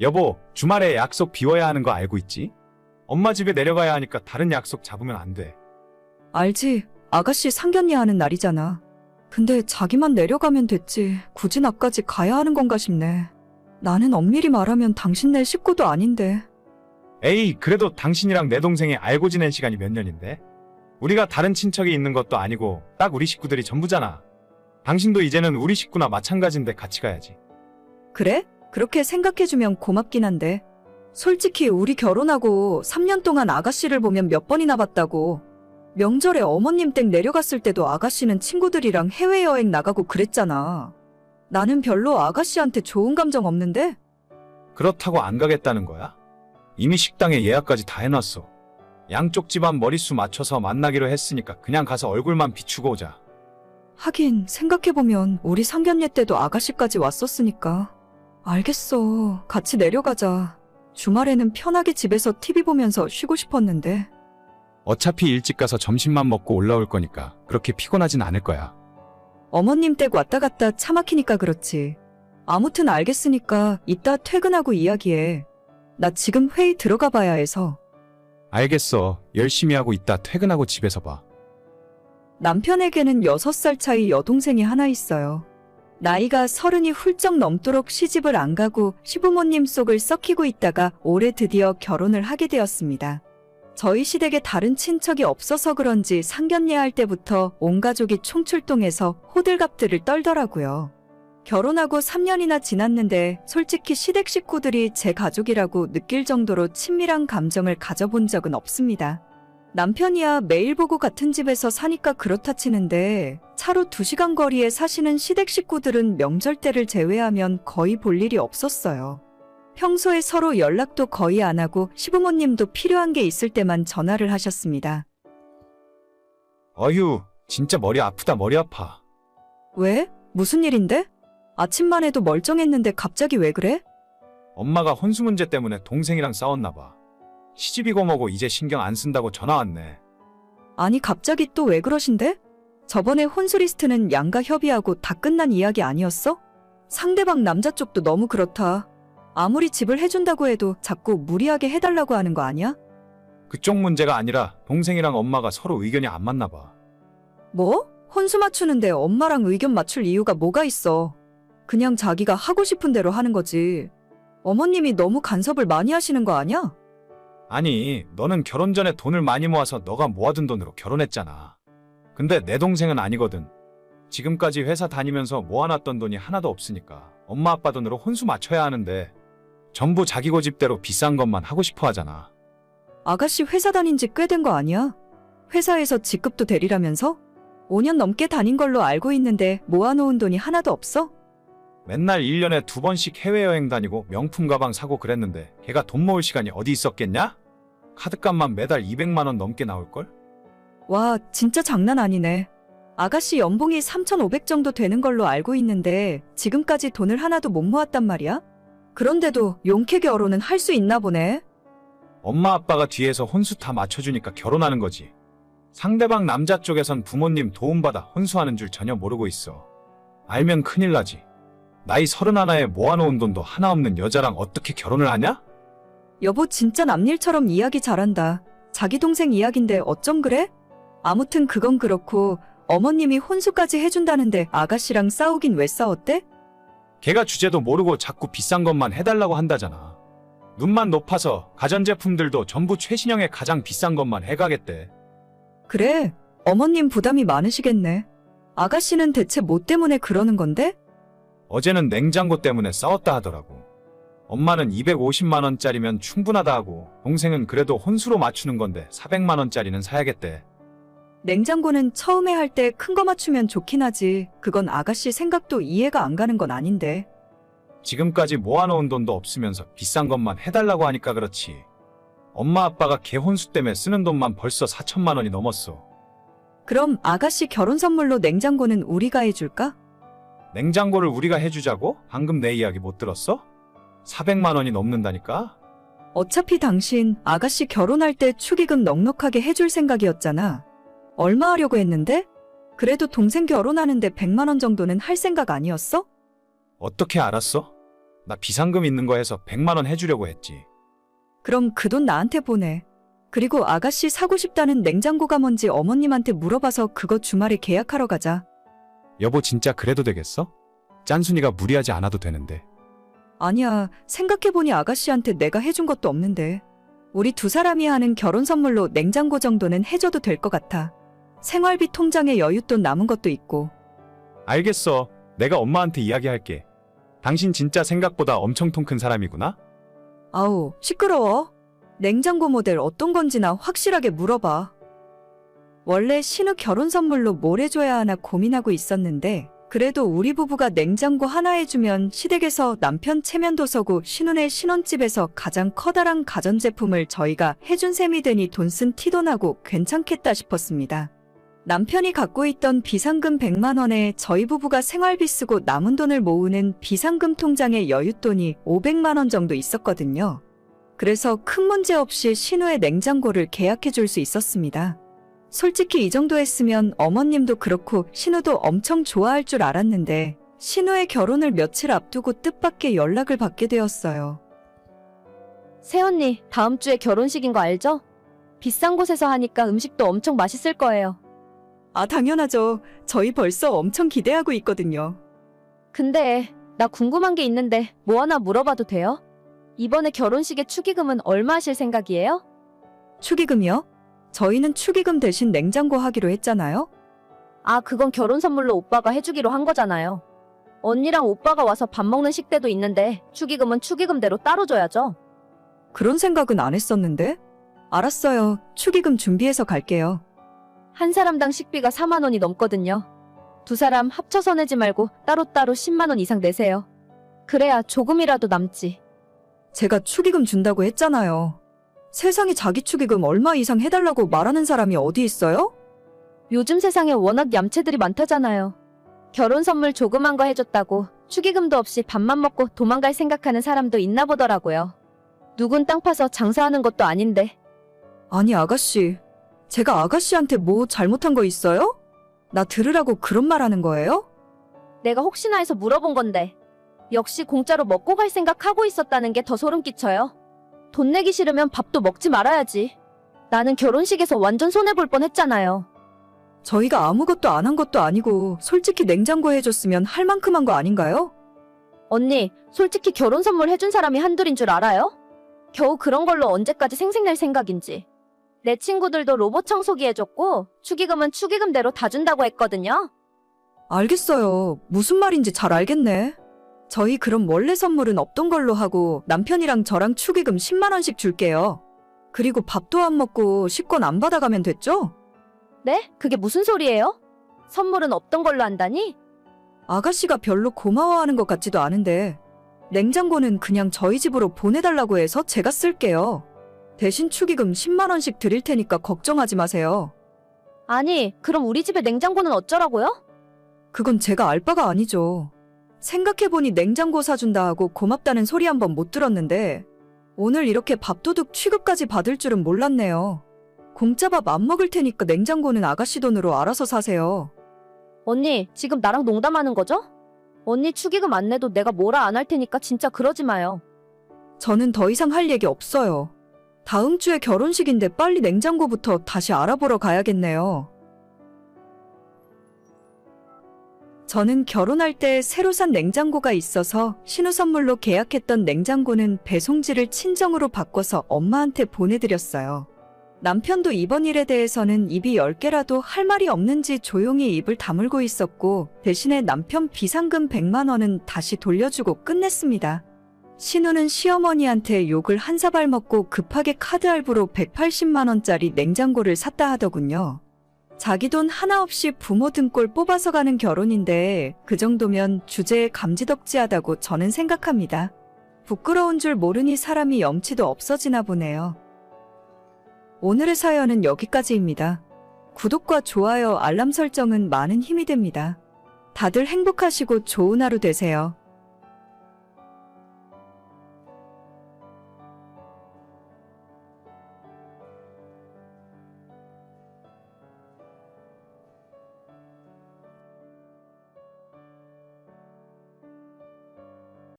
여보, 주말에 약속 비워야 하는 거 알고 있지? 엄마 집에 내려가야 하니까 다른 약속 잡으면 안 돼. 알지. 아가씨 상견례 하는 날이잖아. 근데 자기만 내려가면 됐지. 굳이 나까지 가야 하는 건가 싶네. 나는 엄밀히 말하면 당신네 식구도 아닌데. 에이, 그래도 당신이랑 내 동생이 알고 지낸 시간이 몇 년인데? 우리가 다른 친척이 있는 것도 아니고 딱 우리 식구들이 전부잖아. 당신도 이제는 우리 식구나 마찬가지인데 같이 가야지. 그래? 그렇게 생각해주면 고맙긴 한데. 솔직히 우리 결혼하고 3년 동안 아가씨를 보면 몇 번이나 봤다고. 명절에 어머님 댁 내려갔을 때도 아가씨는 친구들이랑 해외여행 나가고 그랬잖아. 나는 별로 아가씨한테 좋은 감정 없는데? 그렇다고 안 가겠다는 거야? 이미 식당에 예약까지 다 해놨어. 양쪽 집안 머릿수 맞춰서 만나기로 했으니까 그냥 가서 얼굴만 비추고 오자. 하긴 생각해보면 우리 상견례 때도 아가씨까지 왔었으니까. 알겠어. 같이 내려가자. 주말에는 편하게 집에서 TV 보면서 쉬고 싶었는데. 어차피 일찍 가서 점심만 먹고 올라올 거니까 그렇게 피곤하진 않을 거야. 어머님 댁 왔다 갔다 차 막히니까 그렇지. 아무튼 알겠으니까 이따 퇴근하고 이야기해. 나 지금 회의 들어가 봐야 해서. 알겠어. 열심히 하고 있다 퇴근하고 집에서 봐. 남편에게는 6살 차이 여동생이 하나 있어요. 나이가 서른이 훌쩍 넘도록 시집을 안 가고 시부모님 속을 썩히고 있다가 올해 드디어 결혼을 하게 되었습니다. 저희 시댁에 다른 친척이 없어서 그런지 상견례 할 때부터 온 가족이 총출동해서 호들갑들을 떨더라고요. 결혼하고 3년이나 지났는데 솔직히 시댁 식구들이 제 가족이라고 느낄 정도로 친밀한 감정을 가져본 적은 없습니다. 남편이야 매일 보고 같은 집에서 사니까 그렇다 치는데 차로 2시간 거리에 사시는 시댁 식구들은 명절 때를 제외하면 거의 볼 일이 없었어요. 평소에 서로 연락도 거의 안 하고 시부모님도 필요한 게 있을 때만 전화를 하셨습니다. 어휴, 진짜 머리 아프다 머리 아파. 왜? 무슨 일인데? 아침만 해도 멀쩡했는데 갑자기 왜 그래? 엄마가 혼수 문제 때문에 동생이랑 싸웠나 봐. 시집이고 뭐고 이제 신경 안 쓴다고 전화 왔네. 아니 갑자기 또 왜 그러신데? 저번에 혼수 리스트는 양가 협의하고 다 끝난 이야기 아니었어? 상대방 남자 쪽도 너무 그렇다. 아무리 집을 해준다고 해도 자꾸 무리하게 해달라고 하는 거 아니야? 그쪽 문제가 아니라 동생이랑 엄마가 서로 의견이 안 맞나 봐. 뭐? 혼수 맞추는데 엄마랑 의견 맞출 이유가 뭐가 있어? 그냥 자기가 하고 싶은 대로 하는 거지. 어머님이 너무 간섭을 많이 하시는 거 아니야? 아니, 너는 결혼 전에 돈을 많이 모아서 너가 모아둔 돈으로 결혼했잖아. 근데 내 동생은 아니거든. 지금까지 회사 다니면서 모아놨던 돈이 하나도 없으니까 엄마 아빠 돈으로 혼수 맞춰야 하는데 전부 자기 고집대로 비싼 것만 하고 싶어 하잖아. 아가씨 회사 다닌 지 꽤 된 거 아니야? 회사에서 직급도 대리라면서? 5년 넘게 다닌 걸로 알고 있는데 모아놓은 돈이 하나도 없어? 맨날 1년에 두 번씩 해외여행 다니고 명품 가방 사고 그랬는데 걔가 돈 모을 시간이 어디 있었겠냐? 카드값만 매달 200만 원 넘게 나올걸? 와, 진짜 장난 아니네. 아가씨 연봉이 3,500 정도 되는 걸로 알고 있는데 지금까지 돈을 하나도 못 모았단 말이야? 그런데도 용케 결혼은 할 수 있나 보네. 엄마 아빠가 뒤에서 혼수 다 맞춰주니까 결혼하는 거지. 상대방 남자 쪽에선 부모님 도움받아 혼수하는 줄 전혀 모르고 있어. 알면 큰일 나지. 나이 서른 하나에 모아놓은 돈도 하나 없는 여자랑 어떻게 결혼을 하냐? 여보 진짜 남일처럼 이야기 잘한다. 자기 동생 이야긴데 어쩜 그래? 아무튼 그건 그렇고 어머님이 혼수까지 해준다는데 아가씨랑 싸우긴 왜 싸웠대? 걔가 주제도 모르고 자꾸 비싼 것만 해달라고 한다잖아. 눈만 높아서 가전제품들도 전부 최신형의 가장 비싼 것만 해가겠대. 그래, 어머님 부담이 많으시겠네. 아가씨는 대체 뭐 때문에 그러는 건데? 어제는 냉장고 때문에 싸웠다 하더라고. 엄마는 250만원짜리면 충분하다 하고, 동생은 그래도 혼수로 맞추는 건데 400만원짜리는 사야겠대. 냉장고는 처음에 할 때 큰 거 맞추면 좋긴 하지. 그건 아가씨 생각도 이해가 안 가는 건 아닌데. 지금까지 모아놓은 돈도 없으면서 비싼 것만 해달라고 하니까 그렇지. 엄마 아빠가 걔 혼수 때문에 쓰는 돈만 벌써 4천만 원이 넘었어. 그럼 아가씨 결혼 선물로 냉장고는 우리가 해줄까? 냉장고를 우리가 해주자고? 방금 내 이야기 못 들었어? 400만 원이 넘는다니까? 어차피 당신 아가씨 결혼할 때 축의금 넉넉하게 해줄 생각이었잖아. 얼마 하려고 했는데? 그래도 동생 결혼하는데 100만 원 정도는 할 생각 아니었어? 어떻게 알았어? 나 비상금 있는 거 해서 100만 원 해주려고 했지. 그럼 그 돈 나한테 보내. 그리고 아가씨 사고 싶다는 냉장고가 뭔지 어머님한테 물어봐서 그거 주말에 계약하러 가자. 여보 진짜 그래도 되겠어? 짠순이가 무리하지 않아도 되는데. 아니야, 생각해보니 아가씨한테 내가 해준 것도 없는데. 우리 두 사람이 하는 결혼 선물로 냉장고 정도는 해줘도 될 것 같아. 생활비 통장에 여윳돈 남은 것도 있고. 알겠어. 내가 엄마한테 이야기할게. 당신 진짜 생각보다 엄청 통 큰 사람이구나? 아우, 시끄러워. 냉장고 모델 어떤 건지나 확실하게 물어봐. 원래 신우 결혼 선물로 뭘 해줘야 하나 고민하고 있었는데, 그래도 우리 부부가 냉장고 하나 해주면 시댁에서 남편 체면 도 서고 신혼의 신혼집에서 가장 커다란 가전제품을 저희가 해준 셈이 되니 돈 쓴 티도 나고 괜찮겠다 싶었습니다. 남편이 갖고 있던 비상금 100만 원에 저희 부부가 생활비 쓰고 남은 돈을 모으는 비상금 통장에 여윳돈이 500만 원 정도 있었거든요. 그래서 큰 문제 없이 신우의 냉장고를 계약해 줄 수 있었습니다. 솔직히 이 정도 했으면 어머님도 그렇고 신우도 엄청 좋아할 줄 알았는데 신우의 결혼을 며칠 앞두고 뜻밖의 연락을 받게 되었어요. 새언니, 다음 주에 결혼식인 거 알죠? 비싼 곳에서 하니까 음식도 엄청 맛있을 거예요. 아, 당연하죠. 저희 벌써 엄청 기대하고 있거든요. 근데 나 궁금한 게 있는데 뭐 하나 물어봐도 돼요? 이번에 결혼식의 축의금은 얼마 하실 생각이에요? 축의금이요? 저희는 축의금 대신 냉장고 하기로 했잖아요. 아, 그건 결혼 선물로 오빠가 해주기로 한 거잖아요. 언니랑 오빠가 와서 밥 먹는 식대도 있는데 축의금은 축의금대로 따로 줘야죠. 그런 생각은 안 했었는데? 알았어요. 축의금 준비해서 갈게요. 한 사람당 식비가 4만 원이 넘거든요. 두 사람 합쳐서 내지 말고 따로따로 10만 원 이상 내세요. 그래야 조금이라도 남지. 제가 축의금 준다고 했잖아요. 세상에 자기 축의금 얼마 이상 해달라고 말하는 사람이 어디 있어요? 요즘 세상에 워낙 얌체들이 많다잖아요. 결혼 선물 조그만 거 해줬다고 축의금도 없이 밥만 먹고 도망갈 생각하는 사람도 있나 보더라고요. 누군 땅 파서 장사하는 것도 아닌데 아니, 아가씨. 제가 아가씨한테 뭐 잘못한 거 있어요? 나 들으라고 그런 말 하는 거예요? 내가 혹시나 해서 물어본 건데 역시 공짜로 먹고 갈 생각하고 있었다는 게 더 소름 끼쳐요. 돈 내기 싫으면 밥도 먹지 말아야지. 나는 결혼식에서 완전 손해볼 뻔 했잖아요. 저희가 아무것도 안 한 것도 아니고 솔직히 냉장고 해줬으면 할 만큼 한 거 아닌가요? 언니, 솔직히 결혼 선물 해준 사람이 한둘인 줄 알아요? 겨우 그런 걸로 언제까지 생색낼 생각인지. 내 친구들도 로봇 청소기 해줬고, 축의금은 축의금대로 다 준다고 했거든요. 알겠어요. 무슨 말인지 잘 알겠네. 저희 그럼 원래 선물은 없던 걸로 하고 남편이랑 저랑 축의금 10만원씩 줄게요. 그리고 밥도 안 먹고 식권 안 받아가면 됐죠? 네? 그게 무슨 소리예요? 선물은 없던 걸로 한다니? 아가씨가 별로 고마워하는 것 같지도 않은데 냉장고는 그냥 저희 집으로 보내달라고 해서 제가 쓸게요. 대신 축의금 10만원씩 드릴 테니까 걱정하지 마세요. 아니, 그럼 우리 집에 냉장고는 어쩌라고요? 그건 제가 알 바가 아니죠. 생각해보니 냉장고 사준다 하고 고맙다는 소리 한 번 못 들었는데 오늘 이렇게 밥도둑 취급까지 받을 줄은 몰랐네요. 공짜 밥 안 먹을 테니까 냉장고는 아가씨 돈으로 알아서 사세요. 언니, 지금 나랑 농담하는 거죠? 언니 축의금 안 내도 내가 뭐라 안 할 테니까 진짜 그러지 마요. 저는 더 이상 할 얘기 없어요. 다음 주에 결혼식인데 빨리 냉장고부터 다시 알아보러 가야겠네요. 저는 결혼할 때 새로 산 냉장고가 있어서 신우 선물로 계약했던 냉장고는 배송지를 친정으로 바꿔서 엄마한테 보내드렸어요. 남편도 이번 일에 대해서는 입이 10개라도 할 말이 없는지 조용히 입을 다물고 있었고 대신에 남편 비상금 100만 원은 다시 돌려주고 끝냈습니다. 신우는 시어머니한테 욕을 한 사발 먹고 급하게 카드 할부로 180만 원짜리 냉장고를 샀다 하더군요. 자기 돈 하나 없이 부모 등골 뽑아서 가는 결혼인데 그 정도면 주제에 감지덕지하다고 저는 생각합니다. 부끄러운 줄 모르니 사람이 염치도 없어지나 보네요. 오늘의 사연은 여기까지입니다. 구독과 좋아요, 알람 설정은 많은 힘이 됩니다. 다들 행복하시고 좋은 하루 되세요.